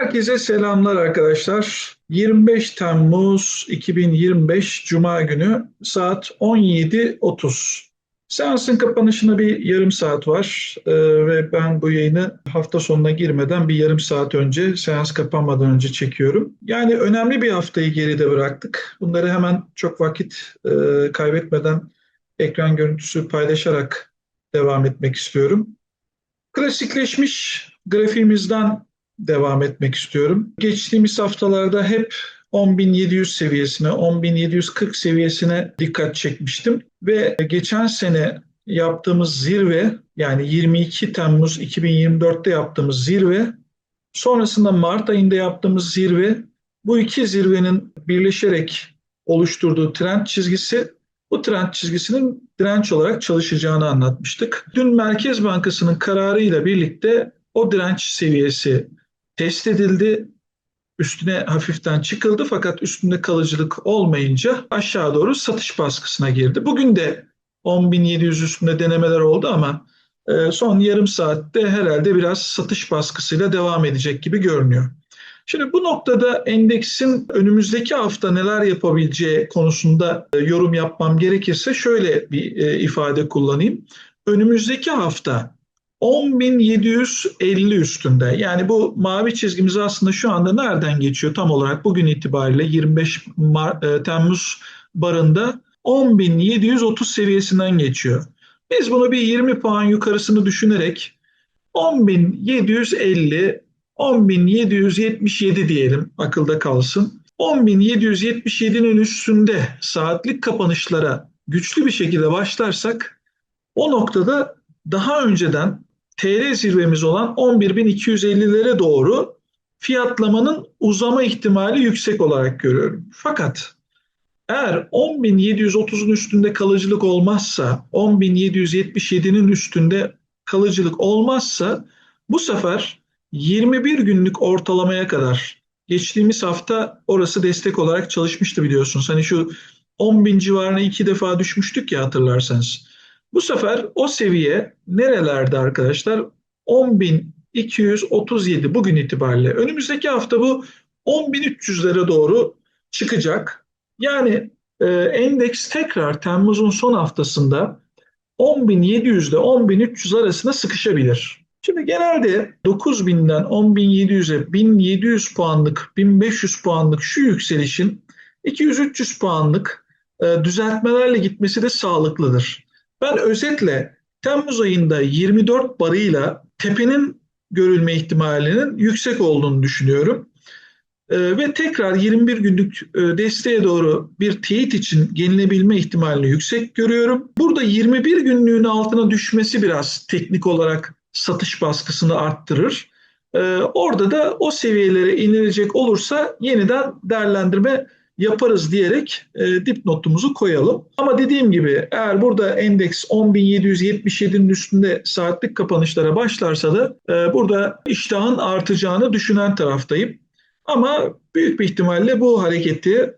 Herkese selamlar arkadaşlar. 25 Temmuz 2025 Cuma günü saat 17.30. Seansın kapanışına bir yarım saat var Ee, ve ben bu yayını hafta sonuna girmeden bir yarım saat önce seans kapanmadan önce çekiyorum. Yani önemli bir haftayı geride bıraktık. Bunları hemen çok vakit e, kaybetmeden ekran görüntüsü paylaşarak devam etmek istiyorum. Klasikleşmiş grafiğimizden devam etmek istiyorum. Geçtiğimiz haftalarda hep 10.700 seviyesine, 10.740 seviyesine dikkat çekmiştim ve geçen sene yaptığımız zirve yani 22 Temmuz 2024'te yaptığımız zirve sonrasında Mart ayında yaptığımız zirve bu iki zirvenin birleşerek oluşturduğu trend çizgisi bu trend çizgisinin direnç olarak çalışacağını anlatmıştık. Dün Merkez Bankası'nın kararıyla birlikte o direnç seviyesi test edildi. Üstüne hafiften çıkıldı fakat üstünde kalıcılık olmayınca aşağı doğru satış baskısına girdi. Bugün de 10.700 üstünde denemeler oldu ama e, son yarım saatte herhalde biraz satış baskısıyla devam edecek gibi görünüyor. Şimdi bu noktada endeksin önümüzdeki hafta neler yapabileceği konusunda e, yorum yapmam gerekirse şöyle bir e, ifade kullanayım. Önümüzdeki hafta 10.750 üstünde. Yani bu mavi çizgimiz aslında şu anda nereden geçiyor tam olarak bugün itibariyle 25 Mar e, Temmuz barında 10.730 seviyesinden geçiyor. Biz bunu bir 20 puan yukarısını düşünerek 10.750 10.777 diyelim akılda kalsın. 10.777'nin üstünde saatlik kapanışlara güçlü bir şekilde başlarsak o noktada daha önceden TL zirvemiz olan 11.250'lere doğru fiyatlamanın uzama ihtimali yüksek olarak görüyorum. Fakat eğer 10.730'un üstünde kalıcılık olmazsa, 10.777'nin üstünde kalıcılık olmazsa bu sefer 21 günlük ortalamaya kadar geçtiğimiz hafta orası destek olarak çalışmıştı biliyorsunuz. Hani şu 10 bin civarına iki defa düşmüştük ya hatırlarsanız. Bu sefer o seviye nerelerde arkadaşlar? 10.237 bugün itibariyle. Önümüzdeki hafta bu 10.300'lere doğru çıkacak. Yani e, endeks tekrar Temmuz'un son haftasında 10.700 ile 10.300 arasında sıkışabilir. Şimdi genelde 9000'den 10.700'e 1700 puanlık, 1500 puanlık şu yükselişin 200-300 puanlık e, düzeltmelerle gitmesi de sağlıklıdır. Ben özetle Temmuz ayında 24 barıyla tepenin görülme ihtimalinin yüksek olduğunu düşünüyorum. Ee, ve tekrar 21 günlük e, desteğe doğru bir teyit için gelinebilme ihtimalini yüksek görüyorum. Burada 21 günlüğün altına düşmesi biraz teknik olarak satış baskısını arttırır. Ee, orada da o seviyelere inilecek olursa yeniden değerlendirme yaparız diyerek e, dipnotumuzu koyalım. Ama dediğim gibi eğer burada endeks 10.777'nin üstünde saatlik kapanışlara başlarsa da e, burada iştahın artacağını düşünen taraftayım. Ama büyük bir ihtimalle bu hareketi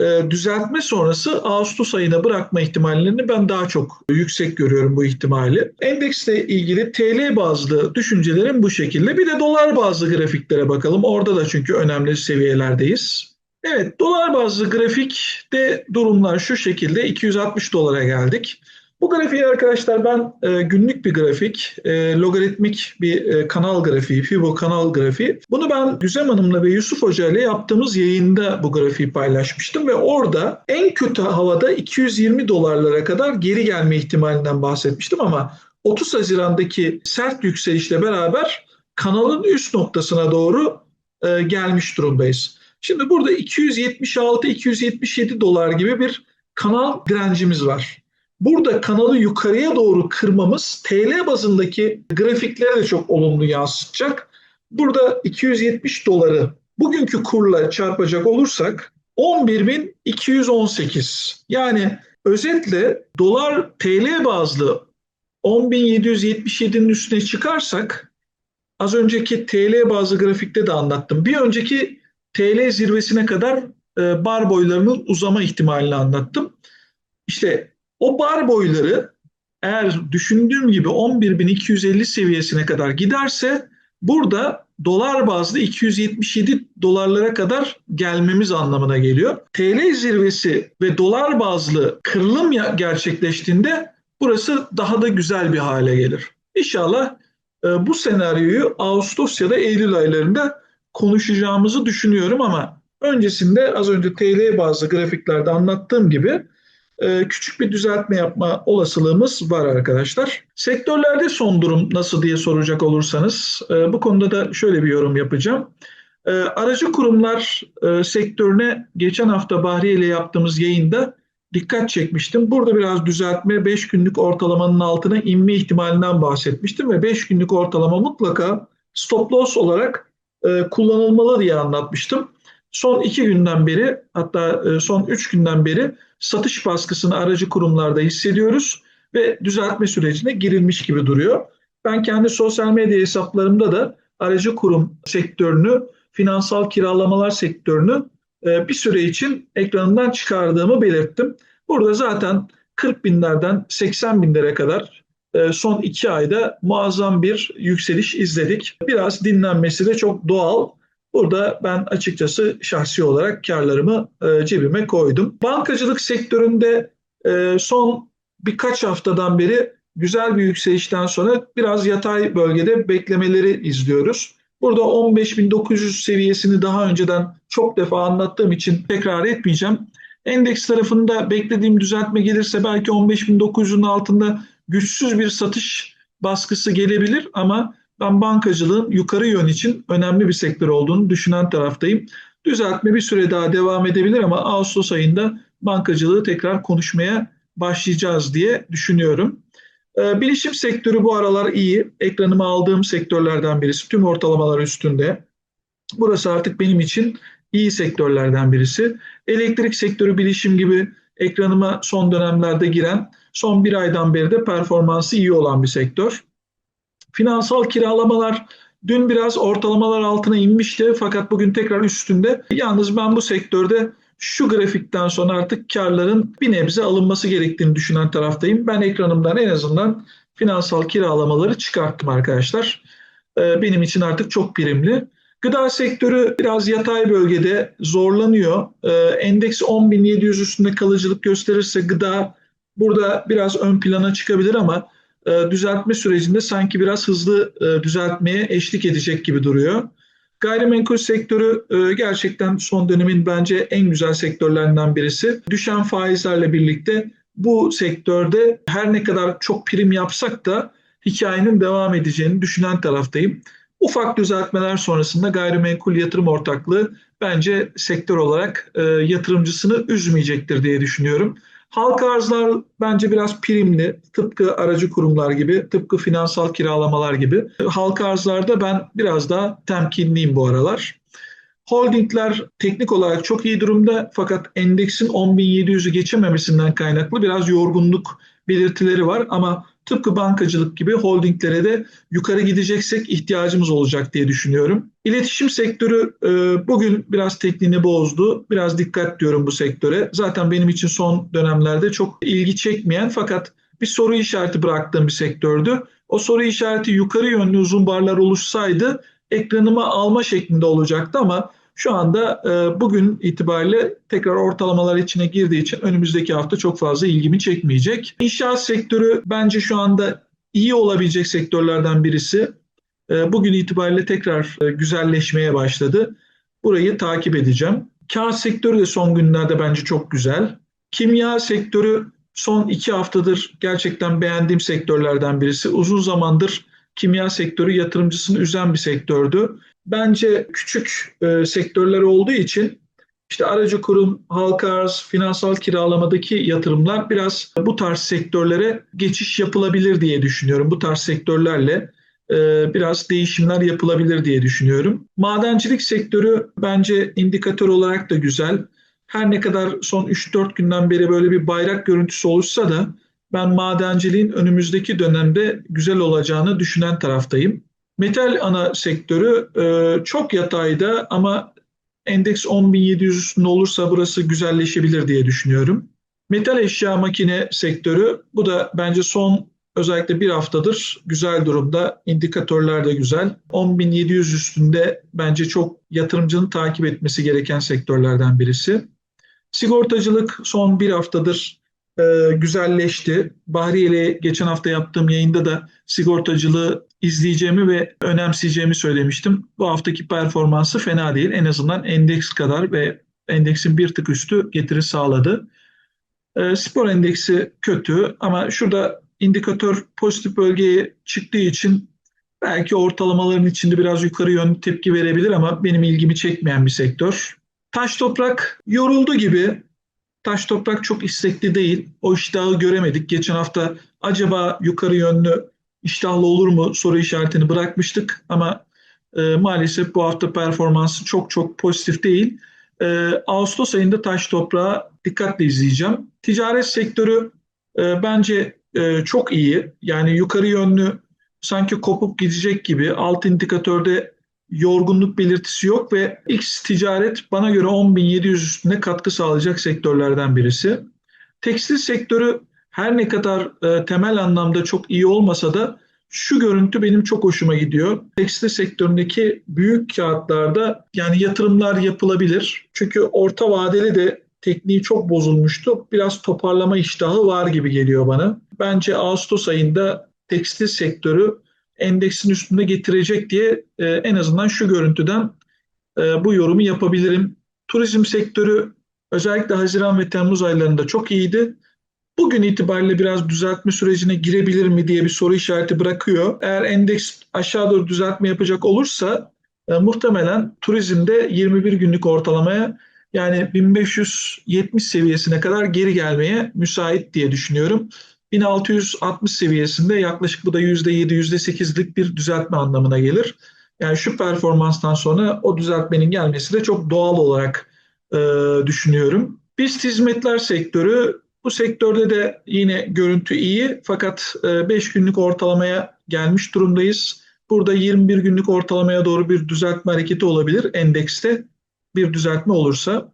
e, düzeltme sonrası Ağustos ayına bırakma ihtimallerini ben daha çok yüksek görüyorum bu ihtimali. Endeksle ilgili TL bazlı düşüncelerim bu şekilde. Bir de dolar bazlı grafiklere bakalım. Orada da çünkü önemli seviyelerdeyiz. Evet, dolar bazlı grafikte durumlar şu şekilde 260 dolara geldik. Bu grafiği arkadaşlar ben e, günlük bir grafik, e, logaritmik bir e, kanal grafiği, Fibo kanal grafiği. Bunu ben Güzem Hanım'la ve Yusuf Hoca ile yaptığımız yayında bu grafiği paylaşmıştım ve orada en kötü havada 220 dolarlara kadar geri gelme ihtimalinden bahsetmiştim ama 30 Haziran'daki sert yükselişle beraber kanalın üst noktasına doğru e, gelmiş durumdayız. Şimdi burada 276-277 dolar gibi bir kanal direncimiz var. Burada kanalı yukarıya doğru kırmamız TL bazındaki grafiklere de çok olumlu yansıtacak. Burada 270 doları bugünkü kurla çarpacak olursak 11.218 yani özetle dolar TL bazlı 10.777'nin üstüne çıkarsak az önceki TL bazlı grafikte de anlattım. Bir önceki TL zirvesine kadar e, bar boylarının uzama ihtimalini anlattım. İşte o bar boyları eğer düşündüğüm gibi 11.250 seviyesine kadar giderse burada dolar bazlı 277 dolarlara kadar gelmemiz anlamına geliyor. TL zirvesi ve dolar bazlı kırılım gerçekleştiğinde burası daha da güzel bir hale gelir. İnşallah e, bu senaryoyu Ağustos ya da Eylül aylarında konuşacağımızı düşünüyorum ama öncesinde az önce TL bazlı grafiklerde anlattığım gibi e, küçük bir düzeltme yapma olasılığımız var arkadaşlar. Sektörlerde son durum nasıl diye soracak olursanız e, bu konuda da şöyle bir yorum yapacağım. E, aracı kurumlar sektörüne geçen hafta Bahriye ile yaptığımız yayında dikkat çekmiştim. Burada biraz düzeltme 5 günlük ortalamanın altına inme ihtimalinden bahsetmiştim ve 5 günlük ortalama mutlaka stop loss olarak kullanılmalı diye anlatmıştım. Son iki günden beri hatta son üç günden beri satış baskısını aracı kurumlarda hissediyoruz ve düzeltme sürecine girilmiş gibi duruyor. Ben kendi sosyal medya hesaplarımda da aracı kurum sektörünü, finansal kiralamalar sektörünü e, bir süre için ekranından çıkardığımı belirttim. Burada zaten 40 binlerden 80 binlere kadar e, son iki ayda muazzam bir yükseliş izledik. Biraz dinlenmesi de çok doğal. Burada ben açıkçası şahsi olarak karlarımı e, cebime koydum. Bankacılık sektöründe e, son birkaç haftadan beri güzel bir yükselişten sonra biraz yatay bölgede beklemeleri izliyoruz. Burada 15.900 seviyesini daha önceden çok defa anlattığım için tekrar etmeyeceğim. Endeks tarafında beklediğim düzeltme gelirse belki 15.900'ün altında güçsüz bir satış baskısı gelebilir ama ben bankacılığın yukarı yön için önemli bir sektör olduğunu düşünen taraftayım. Düzeltme bir süre daha devam edebilir ama Ağustos ayında bankacılığı tekrar konuşmaya başlayacağız diye düşünüyorum. Ee, bilişim sektörü bu aralar iyi. Ekranıma aldığım sektörlerden birisi. Tüm ortalamalar üstünde. Burası artık benim için iyi sektörlerden birisi. Elektrik sektörü bilişim gibi ekranıma son dönemlerde giren, son bir aydan beri de performansı iyi olan bir sektör. Finansal kiralamalar dün biraz ortalamalar altına inmişti fakat bugün tekrar üstünde. Yalnız ben bu sektörde şu grafikten sonra artık karların bir nebze alınması gerektiğini düşünen taraftayım. Ben ekranımdan en azından finansal kiralamaları çıkarttım arkadaşlar. Ee, benim için artık çok primli. Gıda sektörü biraz yatay bölgede zorlanıyor. Ee, endeks 10.700 üstünde kalıcılık gösterirse gıda burada biraz ön plana çıkabilir ama e, düzeltme sürecinde sanki biraz hızlı e, düzeltmeye eşlik edecek gibi duruyor. Gayrimenkul sektörü e, gerçekten son dönemin bence en güzel sektörlerinden birisi. Düşen faizlerle birlikte bu sektörde her ne kadar çok prim yapsak da hikayenin devam edeceğini düşünen taraftayım. Ufak düzeltmeler sonrasında gayrimenkul yatırım ortaklığı bence sektör olarak e, yatırımcısını üzmeyecektir diye düşünüyorum. Halka arzlar bence biraz primli. Tıpkı aracı kurumlar gibi, tıpkı finansal kiralamalar gibi. Halka arzlarda ben biraz daha temkinliyim bu aralar. Holdingler teknik olarak çok iyi durumda fakat endeksin 10.700'ü geçememesinden kaynaklı biraz yorgunluk belirtileri var ama tıpkı bankacılık gibi holdinglere de yukarı gideceksek ihtiyacımız olacak diye düşünüyorum. İletişim sektörü e, bugün biraz tekniğini bozdu. Biraz dikkat diyorum bu sektöre. Zaten benim için son dönemlerde çok ilgi çekmeyen fakat bir soru işareti bıraktığım bir sektördü. O soru işareti yukarı yönlü uzun barlar oluşsaydı ekranıma alma şeklinde olacaktı ama şu anda e, bugün itibariyle tekrar ortalamalar içine girdiği için önümüzdeki hafta çok fazla ilgimi çekmeyecek. İnşaat sektörü bence şu anda iyi olabilecek sektörlerden birisi. E, bugün itibariyle tekrar e, güzelleşmeye başladı. Burayı takip edeceğim. Kağıt sektörü de son günlerde bence çok güzel. Kimya sektörü son iki haftadır gerçekten beğendiğim sektörlerden birisi. Uzun zamandır kimya sektörü yatırımcısını üzen bir sektördü bence küçük e, sektörler olduğu için işte aracı kurum, halka arz, finansal kiralamadaki yatırımlar biraz bu tarz sektörlere geçiş yapılabilir diye düşünüyorum. Bu tarz sektörlerle e, biraz değişimler yapılabilir diye düşünüyorum. Madencilik sektörü bence indikatör olarak da güzel. Her ne kadar son 3-4 günden beri böyle bir bayrak görüntüsü oluşsa da ben madenciliğin önümüzdeki dönemde güzel olacağını düşünen taraftayım. Metal ana sektörü e, çok yatayda ama endeks 10.700 üstünde olursa burası güzelleşebilir diye düşünüyorum. Metal eşya makine sektörü bu da bence son özellikle bir haftadır güzel durumda. İndikatörler de güzel. 10.700 üstünde bence çok yatırımcının takip etmesi gereken sektörlerden birisi. Sigortacılık son bir haftadır e, güzelleşti. Bahriye ile geçen hafta yaptığım yayında da sigortacılığı izleyeceğimi ve önemseyeceğimi söylemiştim. Bu haftaki performansı fena değil. En azından endeks kadar ve endeksin bir tık üstü getiri sağladı. E, spor endeksi kötü ama şurada indikatör pozitif bölgeye çıktığı için belki ortalamaların içinde biraz yukarı yönlü tepki verebilir ama benim ilgimi çekmeyen bir sektör. Taş toprak yoruldu gibi. Taş toprak çok istekli değil. O iştahı göremedik. Geçen hafta acaba yukarı yönlü iştahlı olur mu soru işaretini bırakmıştık ama e, maalesef bu hafta performansı çok çok pozitif değil. E, Ağustos ayında taş toprağı dikkatle izleyeceğim. Ticaret sektörü e, bence e, çok iyi. Yani yukarı yönlü sanki kopup gidecek gibi alt indikatörde yorgunluk belirtisi yok ve X ticaret bana göre 10.700 üstünde katkı sağlayacak sektörlerden birisi. Tekstil sektörü her ne kadar e, temel anlamda çok iyi olmasa da şu görüntü benim çok hoşuma gidiyor. Tekstil sektöründeki büyük kağıtlarda yani yatırımlar yapılabilir. Çünkü orta vadeli de tekniği çok bozulmuştu. Biraz toparlama iştahı var gibi geliyor bana. Bence Ağustos ayında tekstil sektörü endeksin üstünde getirecek diye e, en azından şu görüntüden e, bu yorumu yapabilirim. Turizm sektörü özellikle Haziran ve Temmuz aylarında çok iyiydi. Bugün itibariyle biraz düzeltme sürecine girebilir mi diye bir soru işareti bırakıyor. Eğer endeks aşağı doğru düzeltme yapacak olursa e, muhtemelen turizmde 21 günlük ortalamaya yani 1570 seviyesine kadar geri gelmeye müsait diye düşünüyorum. 1660 seviyesinde yaklaşık bu da %7, %8'lik bir düzeltme anlamına gelir. Yani şu performanstan sonra o düzeltmenin gelmesi de çok doğal olarak e, düşünüyorum. BIST hizmetler sektörü bu sektörde de yine görüntü iyi fakat 5 e, günlük ortalamaya gelmiş durumdayız. Burada 21 günlük ortalamaya doğru bir düzeltme hareketi olabilir endekste bir düzeltme olursa.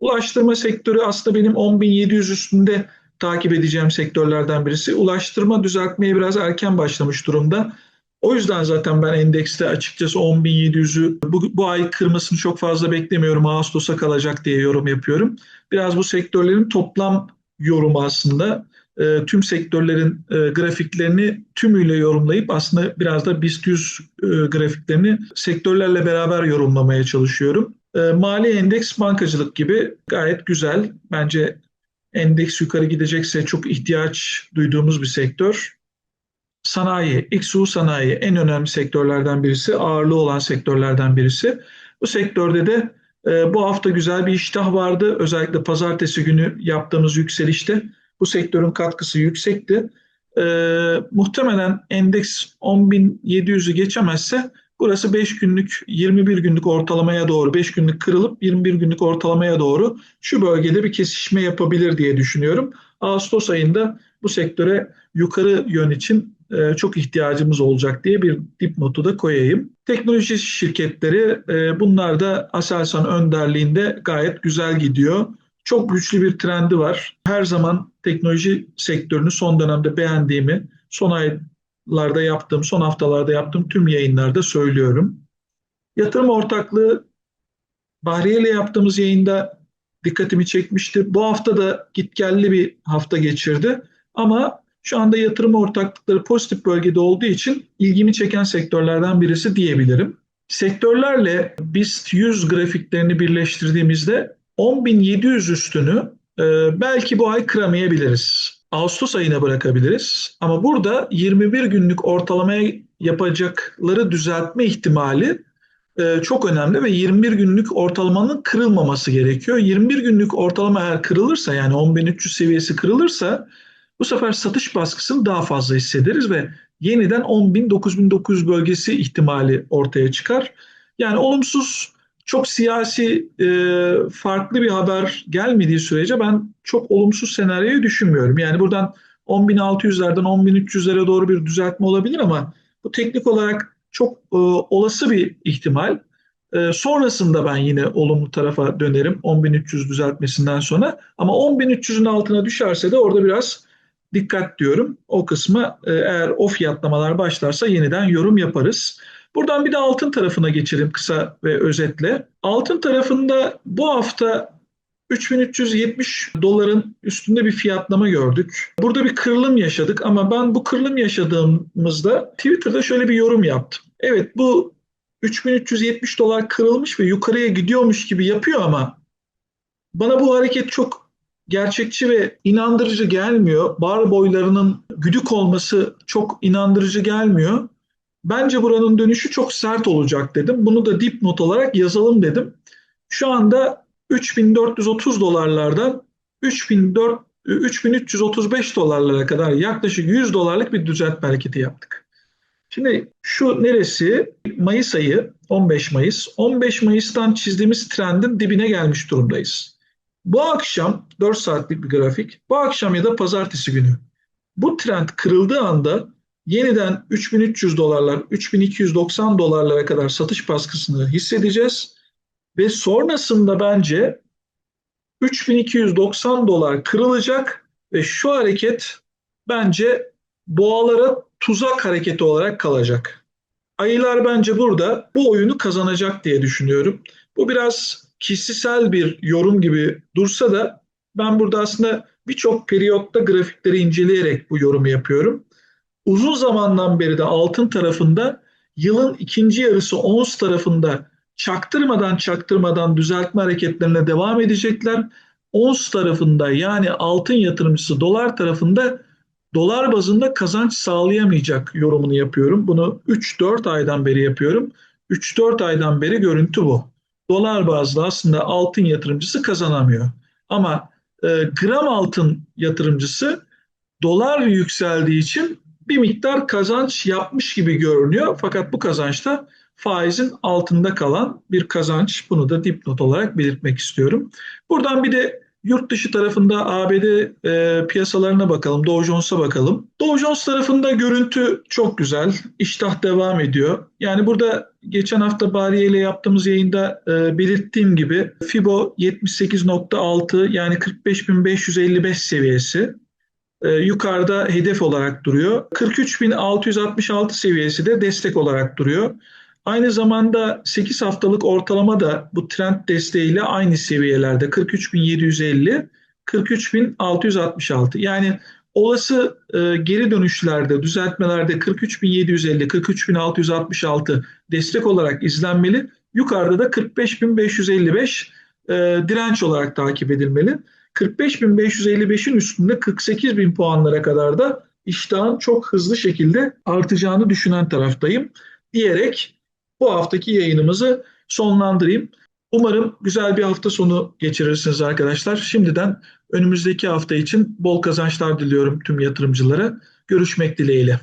Ulaştırma sektörü aslında benim 10.700 üstünde takip edeceğim sektörlerden birisi. Ulaştırma düzeltmeye biraz erken başlamış durumda. O yüzden zaten ben endekste açıkçası 10.700'ü bu, bu ay kırmasını çok fazla beklemiyorum. Ağustos'a kalacak diye yorum yapıyorum. Biraz bu sektörlerin toplam yorumu aslında. E, tüm sektörlerin e, grafiklerini tümüyle yorumlayıp aslında biraz da BIST 100 e, grafiklerini sektörlerle beraber yorumlamaya çalışıyorum. E, mali endeks bankacılık gibi gayet güzel. Bence endeks yukarı gidecekse çok ihtiyaç duyduğumuz bir sektör. Sanayi, XU sanayi en önemli sektörlerden birisi, ağırlığı olan sektörlerden birisi. Bu sektörde de e, bu hafta güzel bir iştah vardı. Özellikle pazartesi günü yaptığımız yükselişte bu sektörün katkısı yüksekti. E, muhtemelen endeks 10.700'ü geçemezse Burası 5 günlük 21 günlük ortalamaya doğru 5 günlük kırılıp 21 günlük ortalamaya doğru şu bölgede bir kesişme yapabilir diye düşünüyorum. Ağustos ayında bu sektöre yukarı yön için e, çok ihtiyacımız olacak diye bir dipnotu da koyayım. Teknoloji şirketleri e, bunlar da Aselsan önderliğinde gayet güzel gidiyor. Çok güçlü bir trendi var. Her zaman teknoloji sektörünü son dönemde beğendiğimi, son ay larda yaptığım, son haftalarda yaptığım tüm yayınlarda söylüyorum. Yatırım ortaklığı Bahriye ile yaptığımız yayında dikkatimi çekmişti. Bu hafta da gitgelli bir hafta geçirdi. Ama şu anda yatırım ortaklıkları pozitif bölgede olduğu için ilgimi çeken sektörlerden birisi diyebilirim. Sektörlerle BIST 100 grafiklerini birleştirdiğimizde 10.700 üstünü e, belki bu ay kıramayabiliriz. Ağustos ayına bırakabiliriz. Ama burada 21 günlük ortalamaya yapacakları düzeltme ihtimali e, çok önemli ve 21 günlük ortalamanın kırılmaması gerekiyor. 21 günlük ortalama eğer kırılırsa yani 10.300 seviyesi kırılırsa bu sefer satış baskısını daha fazla hissederiz ve yeniden 10.000-9.900 bölgesi ihtimali ortaya çıkar. Yani olumsuz çok siyasi e, farklı bir haber gelmediği sürece ben çok olumsuz senaryoyu düşünmüyorum. Yani buradan 10.600'lerden 10.300'lere doğru bir düzeltme olabilir ama bu teknik olarak çok e, olası bir ihtimal. E, sonrasında ben yine olumlu tarafa dönerim 10.300 düzeltmesinden sonra. Ama 10.300'ün altına düşerse de orada biraz dikkat diyorum. O kısma e, eğer o fiyatlamalar başlarsa yeniden yorum yaparız. Buradan bir de altın tarafına geçelim kısa ve özetle. Altın tarafında bu hafta 3370 doların üstünde bir fiyatlama gördük. Burada bir kırılım yaşadık ama ben bu kırılım yaşadığımızda Twitter'da şöyle bir yorum yaptım. Evet bu 3370 dolar kırılmış ve yukarıya gidiyormuş gibi yapıyor ama bana bu hareket çok gerçekçi ve inandırıcı gelmiyor. Bar boylarının güdük olması çok inandırıcı gelmiyor. Bence buranın dönüşü çok sert olacak dedim. Bunu da dipnot olarak yazalım dedim. Şu anda 3430 dolarlardan 3400 3335 dolarlara kadar yaklaşık 100 dolarlık bir düzeltme hareketi yaptık. Şimdi şu neresi? Mayıs ayı 15 Mayıs. 15 Mayıs'tan çizdiğimiz trendin dibine gelmiş durumdayız. Bu akşam 4 saatlik bir grafik. Bu akşam ya da pazartesi günü bu trend kırıldığı anda yeniden 3300 dolarlar, 3290 dolarlara kadar satış baskısını hissedeceğiz. Ve sonrasında bence 3290 dolar kırılacak ve şu hareket bence boğalara tuzak hareketi olarak kalacak. Ayılar bence burada bu oyunu kazanacak diye düşünüyorum. Bu biraz kişisel bir yorum gibi dursa da ben burada aslında birçok periyotta grafikleri inceleyerek bu yorumu yapıyorum. Uzun zamandan beri de altın tarafında yılın ikinci yarısı ons tarafında çaktırmadan çaktırmadan düzeltme hareketlerine devam edecekler. Ons tarafında yani altın yatırımcısı dolar tarafında dolar bazında kazanç sağlayamayacak yorumunu yapıyorum. Bunu 3-4 aydan beri yapıyorum. 3-4 aydan beri görüntü bu. Dolar bazlı aslında altın yatırımcısı kazanamıyor. Ama e, gram altın yatırımcısı dolar yükseldiği için bir miktar kazanç yapmış gibi görünüyor. Fakat bu kazançta faizin altında kalan bir kazanç. Bunu da dipnot olarak belirtmek istiyorum. Buradan bir de yurt dışı tarafında ABD e, piyasalarına bakalım. Dow Jones'a bakalım. Dow Jones tarafında görüntü çok güzel. İştah devam ediyor. Yani burada geçen hafta Bariye ile yaptığımız yayında e, belirttiğim gibi Fibo 78.6 yani 45.555 seviyesi e, yukarıda hedef olarak duruyor. 43.666 seviyesi de destek olarak duruyor. Aynı zamanda 8 haftalık ortalama da bu trend desteğiyle aynı seviyelerde 43.750, 43.666. Yani olası e, geri dönüşlerde, düzeltmelerde 43.750, 43.666 destek olarak izlenmeli. Yukarıda da 45.555 e, direnç olarak takip edilmeli. 45.555'in üstünde 48.000 puanlara kadar da iştahın çok hızlı şekilde artacağını düşünen taraftayım diyerek bu haftaki yayınımızı sonlandırayım. Umarım güzel bir hafta sonu geçirirsiniz arkadaşlar. Şimdiden önümüzdeki hafta için bol kazançlar diliyorum tüm yatırımcılara. Görüşmek dileğiyle.